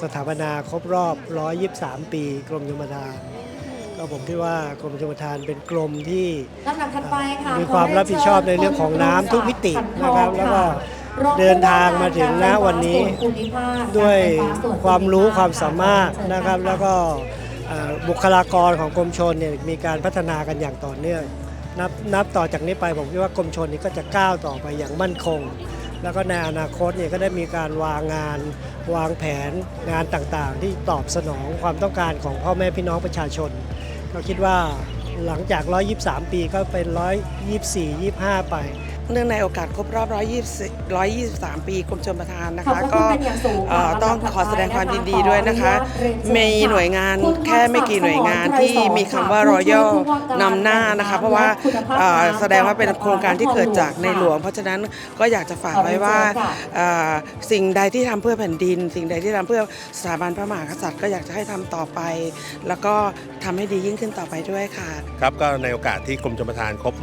สถาปนาครบรอบ 123 ปี กรมชลประทานก็ผมคิดว่ากรมชลประทานเป็นกรมที่ลำดับถัดไปค่ะมีความรับผิดชอบในเรื่องของน้ำทุกมิตินะครับแล้วก็เดินทางมาถึงณวันนี้ด้วยความรู้ความสามารถนะครับ แล้วก็เอ่อบุคลากรของกรมชนเนี่ยมีการพัฒนากันอย่างต่อเนื่องนับนับต่อจากนี้ไปผมคิดว่ากรมชนนี่ก็จะก้าวต่อไปอย่างมั่นคง แล้วก็ในอนาคตเนี่ยก็ได้มีการวางงานวางแผนงานต่างๆ ที่ตอบสนองความต้องการของพ่อแม่พี่น้องประชาชน ก็คิดว่าหลังจาก 123 ปีก็เป็น 124 25 ไป เนื่องในโอกาสครบรอบ 120 123 ปีกรมชลประทานนะขอบคะพระคุณก็เป็นอย่างสูงเอ่อค่ะต้องลำดับขอแสดงความยินดีด้วยนะคะขออนุญาตเรียนเชิญมีหน่วยงานคุณแค่ไม่กี่หน่วยงานที่มีคำว่าผู้ช่วย Royal ผู้ว่าการนำหน้านะคะ เพราะว่าและคุณภาพเอ่อน้ำแสดงว่าเป็นโครงการที่เกิดจากในหลวง เพราะฉะนั้นก็อยากจะฝากไว้ว่าขอเรียนเชิญค่ะเอ่อสิ่งใดที่ทำเพื่อแผ่นดิน สิ่งใดที่ทำเพื่อสถาบันพระมหากษัตริย์ก็อยากจะให้ทำต่อไป แล้วก็ทำให้ดียิ่งขึ้นต่อไปด้วยค่ะ ครับก็ในโอกาสที่กรมชลประทานครบ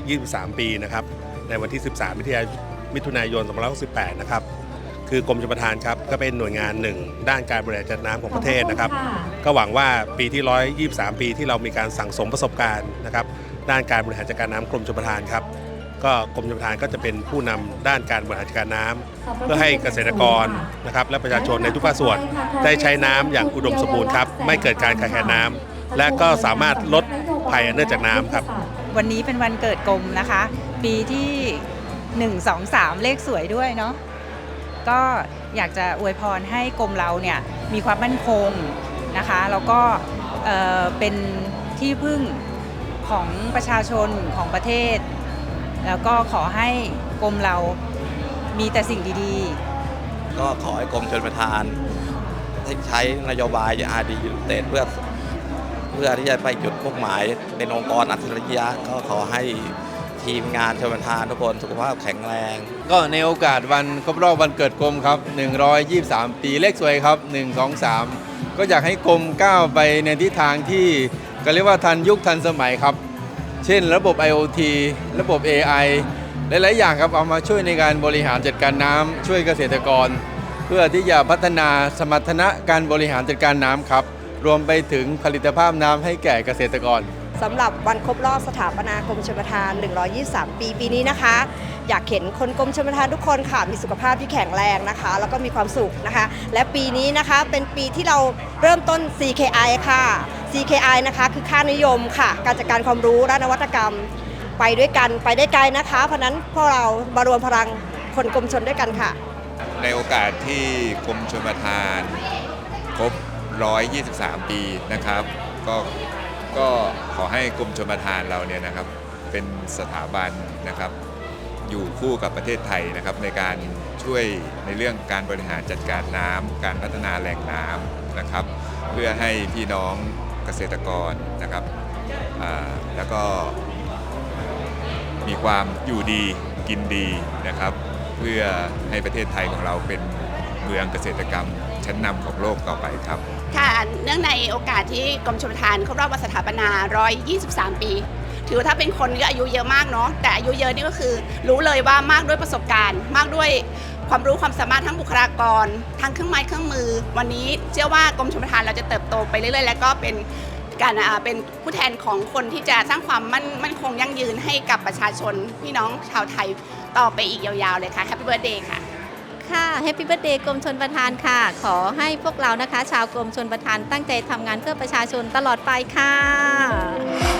123 ปีนะครับ ในวันที่ 13มิถุนายนมิถุนายน 2568 นะครับ คือกรมชลประทานครับ ก็เป็นหน่วยงานหนึ่ง ด้านการบริหารจัดน้ำของประเทศนะครับขอณก็หวังว่าปีที่ 123 ปีที่เรามีการสั่งสมประสบการณ์นะครับ ด้านการบริหารจัดการน้ำกรมชลประทานครับ ก็กรมชลประทานก็จะเป็นผู้นำด้านการบริหารจัดการน้ำเพื่อให้เกษตรกรนะครับและประชาชนในทุกภาคส่วนได้ใช้น้ำอย่างอุดมสมบูรณ์ครับ ไม่เกิดการขาดแคลนน้ำและก็สามารถลดภัยอันเนื่องจากน้ำครับ วันนี้เป็นวันเกิดกรมนะคะ ปีที่ 1 2 3 เลขสวยด้วยเนาะก็อยากจะอวยพรให้กรมเราเนี่ยมีความมั่นคงนะคะแล้วก็เอ่อเป็นที่พึ่งของประชาชนของประเทศ แล้วก็ขอให้กรมเรามีแต่สิ่งดีๆ ก็ขอให้กรมชลประทาน ใช้นโยบายอาดียูเตเพื่อ เพื่อที่จะไปจุดมุ่งหมายเป็นองค์กรอัจฉริยะก็ขอให้ทีมงานชลประทานทุกคนสุขภาพแข็งแรง ก็ในโอกาสวันครบรอบวันเกิดกรมครับ 123 ปีเลขสวยครับ 1 2 3 ก็อยากให้กรมก้าวไปในทิศทางที่ก็เรียกว่าทันยุคทันสมัยครับ เช่น ระบบ IoT ระบบ AI หลาย ๆ อย่างครับเอามาช่วยในการบริหารจัดการน้ำช่วยเกษตรกร เพื่อที่จะพัฒนาสมรรถนะการบริหารจัดการน้ำครับ รวมไปถึงผลิตภาพน้ำให้แก่เกษตรกรสำหรับวันครบรอบสถาปนากรมชลประทาน 123 ปีปีนี้นะคะ อยากเห็นคนกรมชลประทานทุกคนค่ะ มีสุขภาพที่แข็งแรงนะคะ แล้วก็มีความสุขนะคะ และปีนี้นะคะเป็นปีที่เราเริ่มต้น CKI ค่ะ CKI นะคะคือค่านิยมค่ะ การจัดการความรู้และนวัตกรรม ไปด้วยกันไปได้ไกลนะคะ เพราะฉะนั้นพวกเรามารวมพลังคนกรมชนด้วยกันค่ะ ในโอกาสที่กรมชลประทานครบ 123 ปีนะครับ ก็ก็ขอให้กรมชลประทานเราเนี่ยนะครับเป็นสถาบันนะครับ อยู่คู่กับประเทศไทยนะครับในการช่วยในเรื่องการบริหารจัดการน้ำการพัฒนาแหล่งน้ำนะครับ เพื่อให้พี่น้องเกษตรกรนะครับแล้วก็มีความอยู่ดีกินดีนะครับ เพื่อให้ประเทศไทยของเราเป็นเมืองเกษตรกรรม ชั้นนำของโลกต่อไปครับ ค่ะ เนื่องในโอกาสที่กรมชลประทานครบรอบวันสถาปนา 123 ปี ถือว่าถ้าเป็นคนก็อายุเยอะมากเนาะ แต่อายุเยอะนี่ก็คือ รู้เลยว่ามากด้วยประสบการณ์ มากด้วยความรู้ความสามารถทั้งบุคลากร ทั้งเครื่องไม้เครื่องมือ วันนี้เชื่อว่ากรมชลประทานเราจะเติบโตไปเรื่อยๆ แล้วก็เป็นการเป็นผู้แทนของคนที่จะสร้างความมั่นมั่นคงยั่งยืนให้กับประชาชนพี่น้องชาวไทยต่อไปอีกยาวๆเลยค่ะ Happy Birthday ค่ะ ค่ะแฮปปี้เบิร์ดเดย์กรมชนประทานค่ะ ขอให้พวกเรานะคะ ชาวกรมชนประทานตั้งใจทำงานเพื่อประชาชนตลอดไปค่ะ